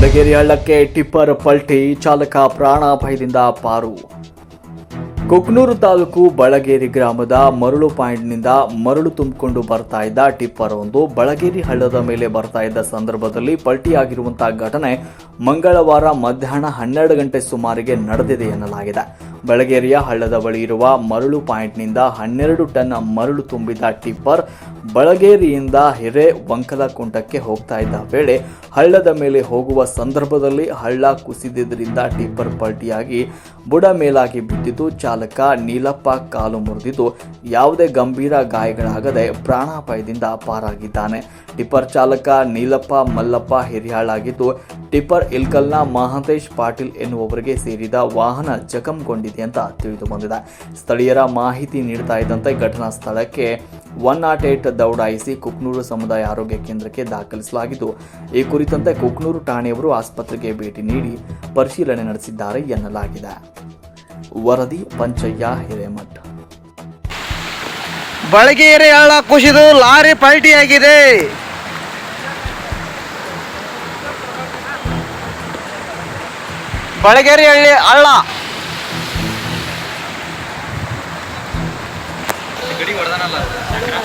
ಬಡಗೇರಿ ಹಳ್ಳಕ್ಕೆ ಟಿಪ್ಪರ್ ಪಲ್ಟಿ ಚಾಲಕ ಪ್ರಾಣಾಪಾಯದಿಂದ ಪಾರು. ಕುಕ್ನೂರು ತಾಲೂಕು ಬಳಗೇರಿ ಗ್ರಾಮದ ಮರಳು ಪಾಯಿಂಟ್ನಿಂದ ಮರಳು ತುಂಬಿಕೊಂಡು ಬರ್ತಾ ಇದ್ದ ಟಿಪ್ಪರ್ ಒಂದು ಬಳಗೇರಿ ಹಳ್ಳದ ಮೇಲೆ ಬರ್ತಾ ಇದ್ದ ಸಂದರ್ಭದಲ್ಲಿ ಪಲ್ಟಿಯಾಗಿರುವಂತಹ ಘಟನೆ ಮಂಗಳವಾರ ಮಧ್ಯಾಹ್ನ ಹನ್ನೆರಡು ಗಂಟೆ ಸುಮಾರಿಗೆ ನಡೆದಿದೆ ಎನ್ನಲಾಗಿದೆ. ಬೆಳಗೇರಿಯ ಹಳ್ಳದ ಬಳಿ ಇರುವ ಮರಳು ಪಾಯಿಂಟ್ನಿಂದ ಹನ್ನೆರಡು ಟನ್ ಮರಳು ತುಂಬಿದ ಟಿಪ್ಪರ್ ಬಳಗೇರಿಯಿಂದ ಹಿರೇ ವಂಕಲಕುಂಟಕ್ಕೆ ಹೋಗ್ತಾ ಇದ್ದ ವೇಳೆ ಹಳ್ಳದ ಮೇಲೆ ಹೋಗುವ ಸಂದರ್ಭದಲ್ಲಿ ಹಳ್ಳ ಕುಸಿದಿದ್ದರಿಂದ ಟಿಪ್ಪರ್ ಪಲ್ಟಿಯಾಗಿ ಬುಡ ಮೇಲಾಗಿ ಬಿದ್ದಿದ್ದು ಚಾಲಕ ನೀಲಪ್ಪ ಕಾಲು ಮುರಿದಿದ್ದು ಯಾವುದೇ ಗಂಭೀರ ಗಾಯಗಳಾಗದೆ ಪ್ರಾಣಾಪಾಯದಿಂದ ಪಾರಾಗಿದ್ದಾನೆ. ಟಿಪ್ಪರ್ ಚಾಲಕ ನೀಲಪ್ಪ ಮಲ್ಲಪ್ಪ ಹಿರಿಯಾಳಾಗಿದ್ದು, ಟಿಪ್ಪರ್ ಇಲ್ಕಲ್ನ ಮಹಾಂತೇಶ್ ಪಾಟೀಲ್ ಎನ್ನುವವರಿಗೆ ಸೇರಿದ ವಾಹನ ಜಖಂಗೊಂಡಿದೆ. ಅಂತ ತಿಳಿದು ಬಂದಿದೆ ಸ್ಥಳೀಯರ ಮಾಹಿತಿ ನೀಡ್ತಾ ಇದ್ದಂತೆ ಘಟನಾ ಸ್ಥಳಕ್ಕೆ ಒನ್ ನಾಟ್ ಏಟ್ ದೌಡಾಯಿಸಿ ಕುಕ್ನೂರು ಸಮುದಾಯ ಆರೋಗ್ಯ ಕೇಂದ್ರಕ್ಕೆ ದಾಖಲಿಸಲಾಗಿದ್ದು, ಈ ಕುರಿತಂತೆ ಕುಕ್ನೂರು ಠಾಣೆಯವರು ಆಸ್ಪತ್ರೆಗೆ ಭೇಟಿ ನೀಡಿ ಪರಿಶೀಲನೆ ನಡೆಸಿದ್ದಾರೆ ಎನ್ನಲಾಗಿದೆ. ವರದಿ ಪಂಚಯ್ಯ ಹಿರೇಮಠ. ಬಳಗೇರಿ ಹಳ್ಳ ಕುಸಿದು ಲಾರಿ ಪಲ್ಟಿಯಾಗಿದೆ. ಬಳಗೇರಿ ಹಳ್ಳಿ ಹಳ್ಳ ಹೊಡೆದಾನಲ್ಲ.